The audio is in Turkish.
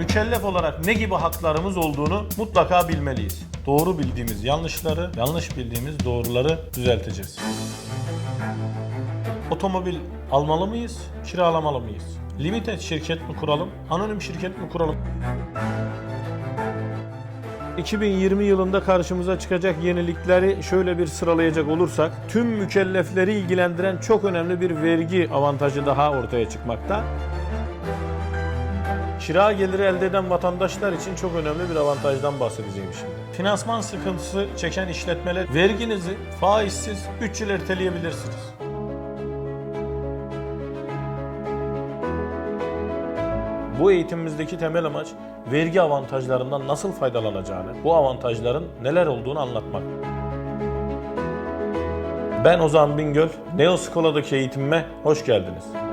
mükellef olarak ne gibi haklarımız olduğunu mutlaka bilmeliyiz. Doğru bildiğimiz yanlışları, yanlış bildiğimiz doğruları düzelteceğiz. Otomobil almalı mıyız, kiralamalı mıyız? Limited şirket mi kuralım, anonim şirket mi kuralım? 2020 yılında karşımıza çıkacak yenilikleri şöyle bir sıralayacak olursak tüm mükellefleri ilgilendiren çok önemli bir vergi avantajı daha ortaya çıkmakta. Kira geliri elde eden vatandaşlar için çok önemli bir avantajdan bahsedeceğim şimdi. Finansman sıkıntısı çeken işletmeler verginizi faizsiz 3 yıl erteleyebilirsiniz. Bu eğitimimizdeki temel amaç vergi avantajlarından nasıl faydalanacağını, bu avantajların neler olduğunu anlatmak. Ben Ozan Bingöl, Neoskola'daki eğitimime hoş geldiniz.